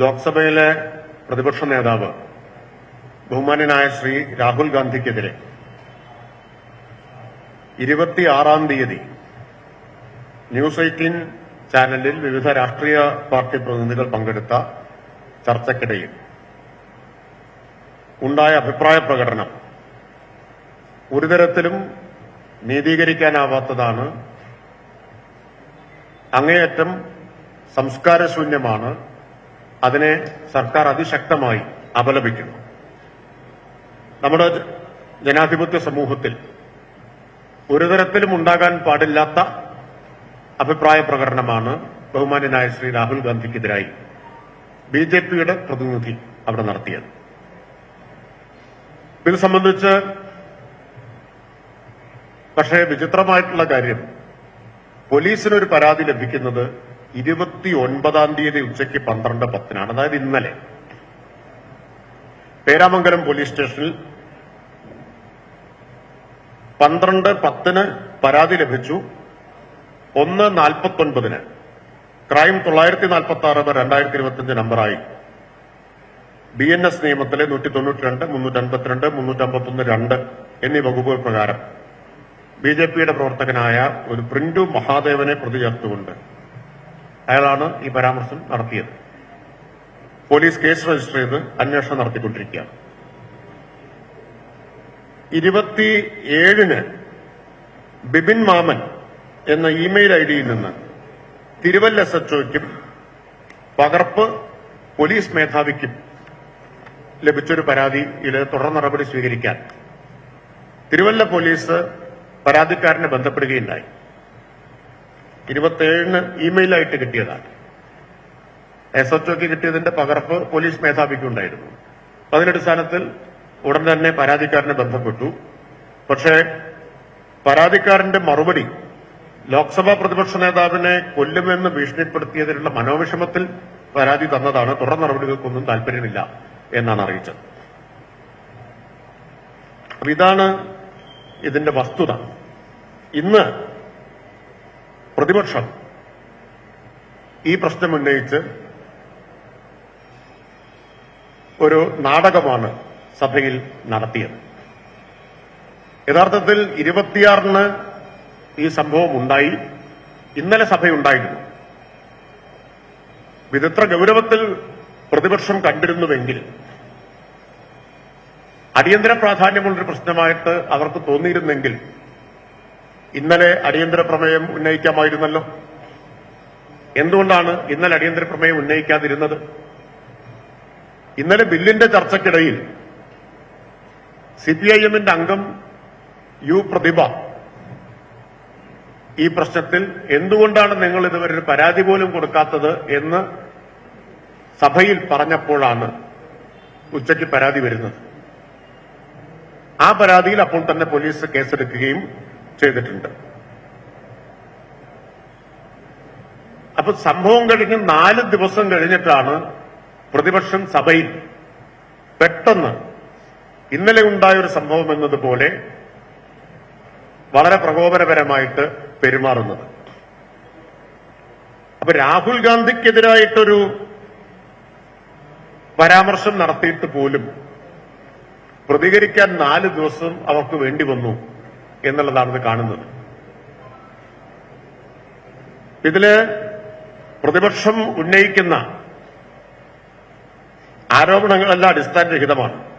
ലോക്സഭയിലെ പ്രതിപക്ഷ നേതാവ് ബഹുമാന്യനായ ശ്രീ രാഹുൽ ഗാന്ധിക്കെതിരെ ഇരുപത്തിയാറാം തീയതി ന്യൂസ് എയ്റ്റീൻ ചാനലിൽ വിവിധ രാഷ്ട്രീയ പാർട്ടി പ്രതിനിധികൾ പങ്കെടുത്ത ചർച്ചയ്ക്കിടയിൽ ഉണ്ടായ അഭിപ്രായ പ്രകടനം ഒരു തരത്തിലും നീതീകരിക്കാനാവാത്തതാണ്. അങ്ങേയറ്റം സംസ്കാരശൂന്യമാണ്. അതിനെ സർക്കാർ അതിശക്തമായി അപലപിക്കുന്നു. നമ്മുടെ ജനാധിപത്യ സമൂഹത്തിൽ ഒരു തരത്തിലും ഉണ്ടാകാൻ പാടില്ലാത്ത അഭിപ്രായ പ്രകടനമാണ് ബഹുമാന്യനായ ശ്രീ രാഹുൽ ഗാന്ധിക്കെതിരായി ബി ജെ പിയുടെ പ്രതിനിധി അവിടെ നടത്തിയത്. ഇത് സംബന്ധിച്ച് പക്ഷേ വിചിത്രമായിട്ടുള്ള കാര്യം പോലീസിനൊരു പരാതി ലഭിക്കുന്നത് ഇരുപത്തി ഒൻപതാം തീയതി ഉച്ചയ്ക്ക് പന്ത്രണ്ട് പത്തിനാണ് അതായത് ഇന്നലെ. പേരാമംഗലം പോലീസ് സ്റ്റേഷനിൽ പന്ത്രണ്ട് പത്തിന് പരാതി ലഭിച്ചു. ഒന്ന് നാൽപ്പത്തൊൻപതിന്. ക്രൈം തൊള്ളായിരത്തി നാൽപ്പത്തി ആറ് രണ്ടായിരത്തി ഇരുപത്തിയഞ്ച് നമ്പറായി. ബി എൻ എസ് നിയമത്തിലെ നൂറ്റി തൊണ്ണൂറ്റി രണ്ട് മുന്നൂറ്റി അൻപത്തിരണ്ട് മുന്നൂറ്റി അമ്പത്തൊന്ന് രണ്ട് എന്നീ വകുപ്പുകൾ പ്രകാരം ബി ജെ പിയുടെ പ്രവർത്തകനായ ഒരു പ്രിന്റു മഹാദേവനെ പ്രതി ചേർത്തുകൊണ്ട് അയാളാണ് ഈ പരാമർശം നടത്തിയത്. പോലീസ് കേസ് രജിസ്റ്റർ ചെയ്ത് അന്വേഷണം നടത്തിക്കൊണ്ടിരിക്കുകയാണ്. ഇരുപത്തിയേഴിന് ബിബിൻ മാമൻ എന്ന ഇമെയിൽ ഐ ഡിയിൽ നിന്ന് തിരുവല്ല എസ് പകർപ്പ് പോലീസ് മേധാവിക്കും ലഭിച്ചൊരു പരാതിയിൽ തുടർ നടപടി സ്വീകരിക്കാൻ. തിരുവല്ല പോലീസ് പരാതിക്കാരനെ ബന്ധപ്പെടുകയുണ്ടായി. ഇരുപത്തിയേഴിന് ഇമെയിലായിട്ട് കിട്ടിയതാണ്. എസ് എച്ച് ഒക്ക് കിട്ടിയതിന്റെ പകർപ്പ് പോലീസ് മേധാവിക്കുണ്ടായിരുന്നു അതിനടിസ്ഥാനത്തിൽ ഉടൻ തന്നെ പരാതിക്കാരനെ ബന്ധപ്പെട്ടു. പക്ഷേ പരാതിക്കാരന്റെ മറുപടി ലോക്സഭാ പ്രതിപക്ഷ നേതാവിനെ കൊല്ലുമെന്ന് ഭീഷണിപ്പെടുത്തിയതിനുള്ള മനോവിഷമത്തിൽ പരാതി തന്നതാണ്. തുടർ നടപടികൾക്കൊന്നും താല്പര്യമില്ല എന്നാണ് അറിയിച്ചത്. ഇതാണ് ഇതിന്റെ വസ്തുത. ഇന്ന് പ്രതിപക്ഷം ഈ പ്രശ്നം ഉന്നയിച്ച് ഒരു നാടകമാണ് സഭയിൽ നടത്തിയത്. യഥാർത്ഥത്തിൽ ഇരുപത്തിയാറിന് ഈ സംഭവം ഉണ്ടായി. ഇന്നലെ സഭയുണ്ടായിരുന്നു. വിദഗ്ധ ഗൗരവത്തിൽ പ്രതിപക്ഷം കണ്ടിരുന്നുവെങ്കിൽ അടിയന്തര പ്രാധാന്യമുള്ളൊരു പ്രശ്നമായിട്ട് അവർക്ക് തോന്നിയിരുന്നെങ്കിൽ ഇന്നലെ അടിയന്തര പ്രമേയം ഉന്നയിക്കാമായിരുന്നല്ലോ. എന്തുകൊണ്ടാണ് ഇന്നലെ അടിയന്തര പ്രമേയം ഉന്നയിക്കാതിരുന്നത്? ഇന്നലെ ബില്ലിന്റെ ചർച്ചയ്ക്കിടയിൽ സി പി ഐ എമ്മിന്റെ അംഗം യു പ്രതിഭ ഈ പ്രശ്നത്തിൽ എന്തുകൊണ്ടാണ് നിങ്ങൾ ഇതുവരെ ഒരു പരാതി പോലും കൊടുക്കാത്തത് എന്ന് സഭയിൽ പറഞ്ഞപ്പോഴാണ് ഉച്ചയ്ക്ക് പരാതി വരുന്നത്. ആ പരാതിയിൽ അപ്പോൾ തന്നെ പോലീസ് കേസെടുക്കുകയും ചെയ്തിട്ടുണ്ട്. അപ്പൊ സംഭവം കഴിഞ്ഞ് നാല് ദിവസം കഴിഞ്ഞിട്ടാണ് പ്രതിപക്ഷം സഭയിൽ പെട്ടെന്ന് ഇന്നലെ ഉണ്ടായ ഒരു സംഭവം എന്നതുപോലെ വളരെ പ്രകോപനപരമായിട്ട് പെരുമാറുന്നത്. അപ്പൊ രാഹുൽ ഗാന്ധിക്കെതിരായിട്ടൊരു പരാമർശം നടത്തിയിട്ട് പോലും പ്രതികരിക്കാൻ നാല് ദിവസം അവർക്ക് വേണ്ടി വന്നു. എന്നുള്ളതാണ് ഇത് കാണുന്നത്. ഇതിൽ പ്രതിപക്ഷം ഉന്നയിക്കുന്ന ആരോപണങ്ങളെല്ലാം അടിസ്ഥാനരഹിതമാണ്.